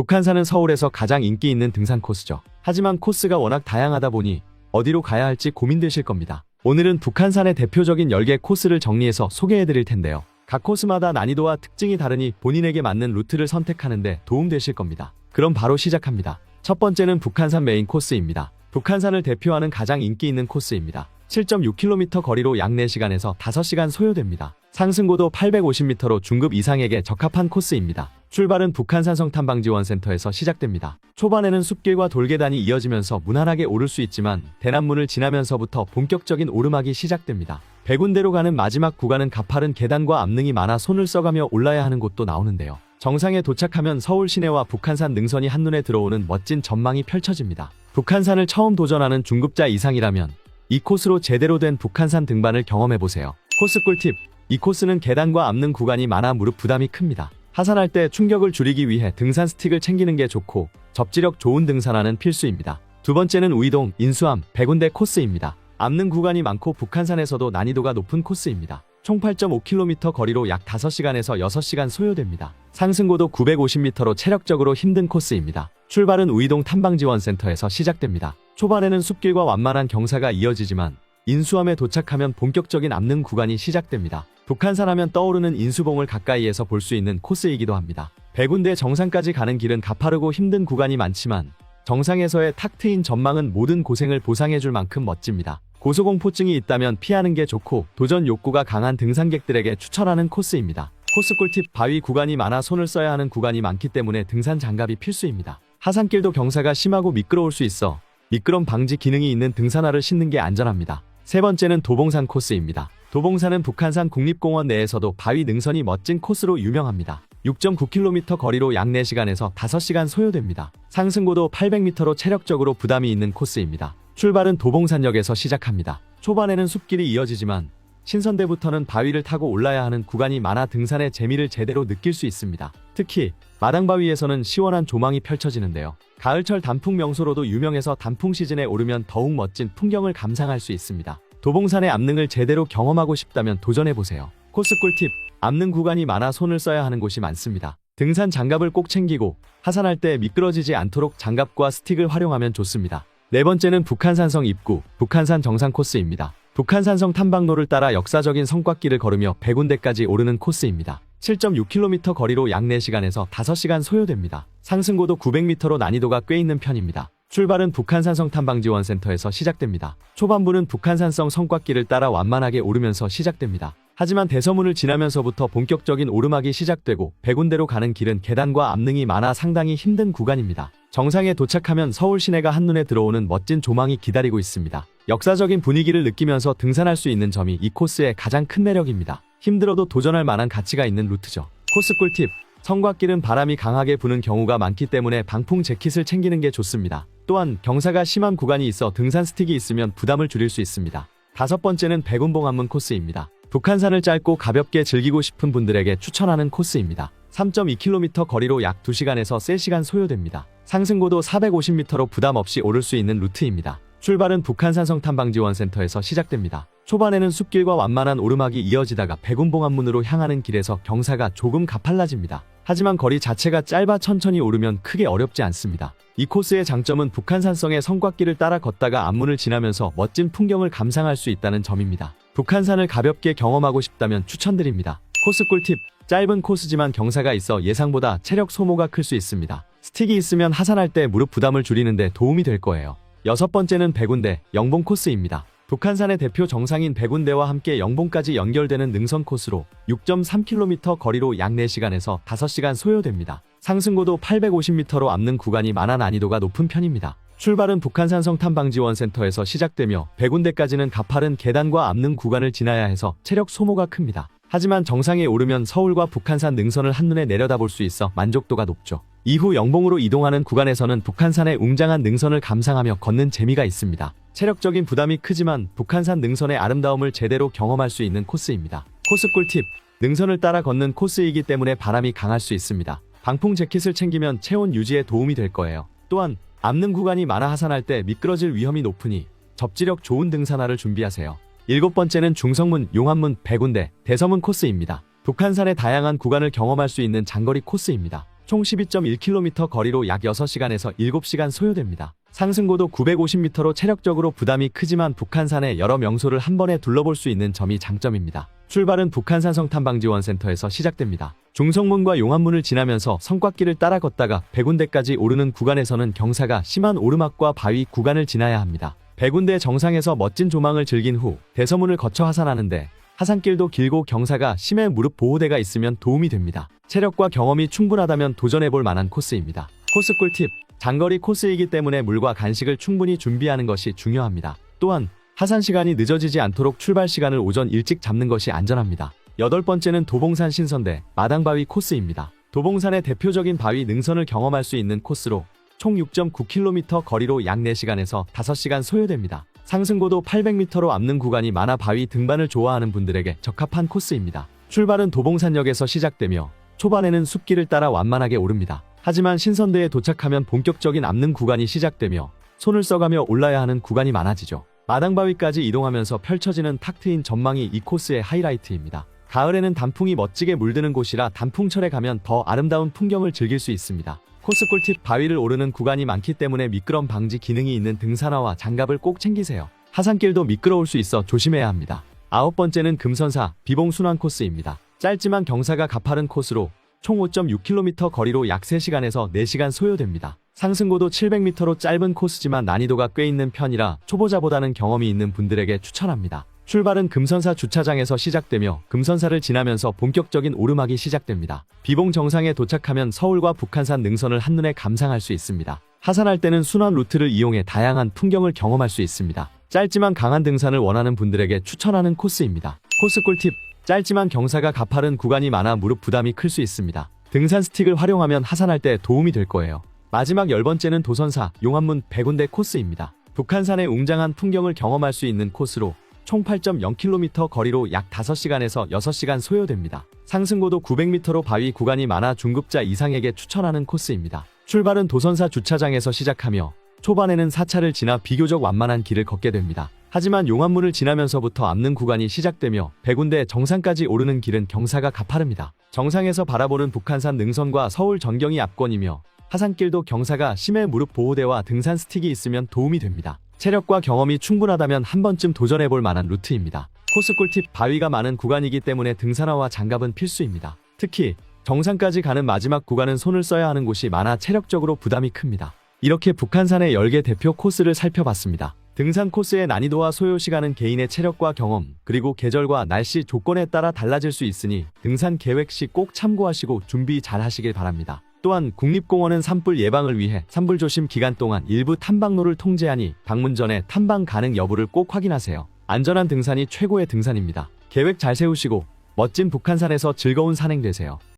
북한산은 서울에서 가장 인기 있는 등산 코스죠. 하지만 코스가 워낙 다양하다 보니 어디로 가야 할지 고민되실 겁니다. 오늘은 북한산의 대표적인 10개 코스를 정리해서 소개해드릴 텐데요. 각 코스마다 난이도와 특징이 다르니 본인에게 맞는 루트를 선택하는데 도움되실 겁니다. 그럼 바로 시작합니다. 첫 번째는 북한산 메인 코스입니다. 북한산을 대표하는 가장 인기 있는 코스입니다. 7.6km 거리로 약 4시간에서 5시간 소요됩니다. 상승고도 850m로 중급 이상에게 적합한 코스입니다. 출발은 북한산성 탐방지원센터에서 시작됩니다. 초반에는 숲길과 돌계단이 이어지면서 무난하게 오를 수 있지만 대남문을 지나면서부터 본격적인 오르막이 시작됩니다. 백운대로 가는 마지막 구간은 가파른 계단과 암릉이 많아 손을 써가며 올라야 하는 곳도 나오는데요. 정상에 도착하면 서울 시내와 북한산 능선이 한눈에 들어오는 멋진 전망이 펼쳐집니다. 북한산을 처음 도전하는 중급자 이상이라면 이 코스로 제대로 된 북한산 등반을 경험해보세요. 코스 꿀팁. 이 코스는 계단과 암는 구간이 많아 무릎 부담이 큽니다. 하산할 때 충격을 줄이기 위해 등산 스틱을 챙기는 게 좋고 접지력 좋은 등산화는 필수입니다. 두 번째는 우이동, 인수함, 백운대 코스입니다. 암는 구간이 많고 북한산에서도 난이도가 높은 코스입니다. 총 8.5km 거리로 약 5시간에서 6시간 소요됩니다. 상승고도 950m로 체력적으로 힘든 코스입니다. 출발은 우이동 탐방지원센터에서 시작됩니다. 초반에는 숲길과 완만한 경사가 이어지지만 인수함에 도착하면 본격적인 암릉 구간이 시작됩니다. 북한산 하면 떠오르는 인수봉을 가까이에서 볼 수 있는 코스이기도 합니다. 백운대 정상까지 가는 길은 가파르고 힘든 구간이 많지만 정상에서의 탁 트인 전망은 모든 고생을 보상해줄 만큼 멋집니다. 고소공포증이 있다면 피하는 게 좋고 도전 욕구가 강한 등산객들에게 추천하는 코스입니다. 코스 꿀팁 바위 구간이 많아 손을 써야 하는 구간이 많기 때문에 등산 장갑이 필수입니다. 하산길도 경사가 심하고 미끄러울 수 있어 미끄럼 방지 기능이 있는 등산화를 신는 게 안전합니다. 세 번째는 도봉산 코스입니다. 도봉산은 북한산 국립공원 내에서도 바위 능선이 멋진 코스로 유명합니다. 6.9km 거리로 약 4시간에서 5시간 소요됩니다. 상승고도 800m로 체력적으로 부담이 있는 코스입니다. 출발은 도봉산역에서 시작합니다. 초반에는 숲길이 이어지지만 신선대부터는 바위를 타고 올라야 하는 구간이 많아 등산의 재미를 제대로 느낄 수 있습니다. 특히 마당바위에서는 시원한 조망이 펼쳐지는데요. 가을철 단풍 명소로도 유명해서 단풍 시즌에 오르면 더욱 멋진 풍경을 감상할 수 있습니다. 도봉산의 암릉을 제대로 경험하고 싶다면 도전해보세요. 코스 꿀팁, 암릉 구간이 많아 손을 써야 하는 곳이 많습니다. 등산 장갑을 꼭 챙기고 하산할 때 미끄러지지 않도록 장갑과 스틱을 활용하면 좋습니다. 네 번째는 북한산성 입구, 북한산 정상 코스입니다. 북한산성 탐방로를 따라 역사적인 성곽길을 걸으며 백운대까지 오르는 코스입니다. 7.6km 거리로 약 4시간에서 5시간 소요됩니다. 상승고도 900m로 난이도가 꽤 있는 편입니다. 출발은 북한산성 탐방지원센터에서 시작됩니다. 초반부는 북한산성 성곽길을 따라 완만하게 오르면서 시작됩니다. 하지만 대서문을 지나면서부터 본격적인 오르막이 시작되고 백운대로 가는 길은 계단과 암릉이 많아 상당히 힘든 구간입니다. 정상에 도착하면 서울 시내가 한눈에 들어오는 멋진 조망이 기다리고 있습니다. 역사적인 분위기를 느끼면서 등산할 수 있는 점이 이 코스의 가장 큰 매력입니다. 힘들어도 도전할 만한 가치가 있는 루트죠. 코스 꿀팁. 성곽길은 바람이 강하게 부는 경우가 많기 때문에 방풍 재킷을 챙기는 게 좋습니다. 또한 경사가 심한 구간이 있어 등산 스틱이 있으면 부담을 줄일 수 있습니다. 다섯 번째는 백운봉암문 코스입니다. 북한산을 짧고 가볍게 즐기고 싶은 분들에게 추천하는 코스입니다. 3.2km 거리로 약 2시간에서 3시간 소요됩니다. 상승고도 450m로 부담 없이 오를 수 있는 루트입니다. 출발은 북한산성 탐방지원센터에서 시작됩니다. 초반에는 숲길과 완만한 오르막이 이어지다가 백운봉암문으로 향하는 길에서 경사가 조금 가팔라집니다. 하지만 거리 자체가 짧아 천천히 오르면 크게 어렵지 않습니다. 이 코스의 장점은 북한산성의 성곽길을 따라 걷다가 암문을 지나면서 멋진 풍경을 감상할 수 있다는 점입니다. 북한산을 가볍게 경험하고 싶다면 추천드립니다. 코스 꿀팁. 짧은 코스지만 경사가 있어 예상보다 체력 소모가 클 수 있습니다. 스틱이 있으면 하산할 때 무릎 부담을 줄이는데 도움이 될 거예요. 여섯 번째는 백운대, 영봉 코스입니다. 북한산의 대표 정상인 백운대와 함께 영봉까지 연결되는 능선 코스로 6.3km 거리로 약 4시간에서 5시간 소요됩니다. 상승고도 850m로 앞는 구간이 많아 난이도가 높은 편입니다. 출발은 북한산성 탐방지원센터에서 시작되며 백운대까지는 가파른 계단과 앞는 구간을 지나야 해서 체력 소모가 큽니다. 하지만 정상에 오르면 서울과 북한산 능선을 한눈에 내려다볼 수 있어 만족도가 높죠. 이후 영봉으로 이동하는 구간에서는 북한산의 웅장한 능선을 감상하며 걷는 재미가 있습니다. 체력적인 부담이 크지만 북한산 능선의 아름다움을 제대로 경험할 수 있는 코스입니다. 코스 꿀팁. 능선을 따라 걷는 코스이기 때문에 바람이 강할 수 있습니다. 방풍 재킷을 챙기면 체온 유지에 도움이 될 거예요. 또한 앞는 구간이 많아 하산할 때 미끄러질 위험이 높으니 접지력 좋은 등산화를 준비하세요. 일곱 번째는 중성문, 용암문, 백운대, 대서문 코스입니다. 북한산의 다양한 구간을 경험할 수 있는 장거리 코스입니다. 총 12.1km 거리로 약 6시간에서 7시간 소요됩니다. 상승고도 950m로 체력적으로 부담이 크지만 북한산의 여러 명소를 한 번에 둘러볼 수 있는 점이 장점입니다. 출발은 북한산 성탄방지원센터에서 시작됩니다. 중성문과 용암문을 지나면서 성곽길을 따라 걷다가 백운대까지 오르는 구간에서는 경사가 심한 오르막과 바위 구간을 지나야 합니다. 백운대 정상에서 멋진 조망을 즐긴 후 대서문을 거쳐 하산하는데 하산길도 길고 경사가 심해 무릎 보호대가 있으면 도움이 됩니다. 체력과 경험이 충분하다면 도전해볼 만한 코스입니다. 코스 꿀팁 장거리 코스이기 때문에 물과 간식을 충분히 준비하는 것이 중요합니다. 또한 하산 시간이 늦어지지 않도록 출발 시간을 오전 일찍 잡는 것이 안전합니다. 여덟 번째는 도봉산 신선대 마당바위 코스입니다. 도봉산의 대표적인 바위 능선을 경험할 수 있는 코스로 총 6.9km 거리로 약 4시간에서 5시간 소요됩니다. 상승고도 800m로 앞는 구간이 많아 바위 등반을 좋아하는 분들에게 적합한 코스입니다. 출발은 도봉산역에서 시작되며 초반에는 숲길을 따라 완만하게 오릅니다. 하지만 신선대에 도착하면 본격적인 앞는 구간이 시작되며 손을 써가며 올라야 하는 구간이 많아지죠. 마당바위까지 이동하면서 펼쳐지는 탁 트인 전망이 이 코스의 하이라이트입니다. 가을에는 단풍이 멋지게 물드는 곳이라 단풍철에 가면 더 아름다운 풍경을 즐길 수 있습니다. 코스 꿀팁 바위를 오르는 구간이 많기 때문에 미끄럼 방지 기능이 있는 등산화와 장갑을 꼭 챙기세요. 하산길도 미끄러울 수 있어 조심해야 합니다. 아홉 번째는 금선사 비봉 순환 코스입니다. 짧지만 경사가 가파른 코스로 총 5.6km 거리로 약 3시간에서 4시간 소요됩니다. 상승고도 700m로 짧은 코스지만 난이도가 꽤 있는 편이라 초보자보다는 경험이 있는 분들에게 추천합니다. 출발은 금선사 주차장에서 시작되며 금선사를 지나면서 본격적인 오르막이 시작됩니다. 비봉 정상에 도착하면 서울과 북한산 능선을 한눈에 감상할 수 있습니다. 하산할 때는 순환 루트를 이용해 다양한 풍경을 경험할 수 있습니다. 짧지만 강한 등산을 원하는 분들에게 추천하는 코스입니다. 코스 꿀팁 짧지만 경사가 가파른 구간이 많아 무릎 부담이 클 수 있습니다. 등산 스틱을 활용하면 하산할 때 도움이 될 거예요. 마지막 열 번째는 도선사 용암문 백운대 코스입니다. 북한산의 웅장한 풍경을 경험할 수 있는 코스로 총 8.0km 거리로 약 5시간에서 6시간 소요됩니다. 상승고도 900m로 바위 구간이 많아 중급자 이상에게 추천하는 코스입니다. 출발은 도선사 주차장에서 시작하며 초반에는 사차를 지나 비교적 완만한 길을 걷게 됩니다. 하지만 용암문을 지나면서부터 앞는 구간이 시작되며 백운대 정상까지 오르는 길은 경사가 가파릅니다. 정상에서 바라보는 북한산 능선과 서울 전경이 압권이며 하산길도 경사가 심해 무릎 보호대와 등산 스틱이 있으면 도움이 됩니다. 체력과 경험이 충분하다면 한 번쯤 도전해볼 만한 루트입니다. 코스 꿀팁 바위가 많은 구간이기 때문에 등산화와 장갑은 필수입니다. 특히 정상까지 가는 마지막 구간은 손을 써야 하는 곳이 많아 체력적으로 부담이 큽니다. 이렇게 북한산의 10개 대표 코스를 살펴봤습니다. 등산 코스의 난이도와 소요 시간은 개인의 체력과 경험, 그리고 계절과 날씨 조건에 따라 달라질 수 있으니 등산 계획 시 꼭 참고하시고 준비 잘 하시길 바랍니다. 또한 국립공원은 산불 예방을 위해 산불 조심 기간 동안 일부 탐방로를 통제하니 방문 전에 탐방 가능 여부를 꼭 확인하세요. 안전한 등산이 최고의 등산입니다. 계획 잘 세우시고 멋진 북한산에서 즐거운 산행 되세요.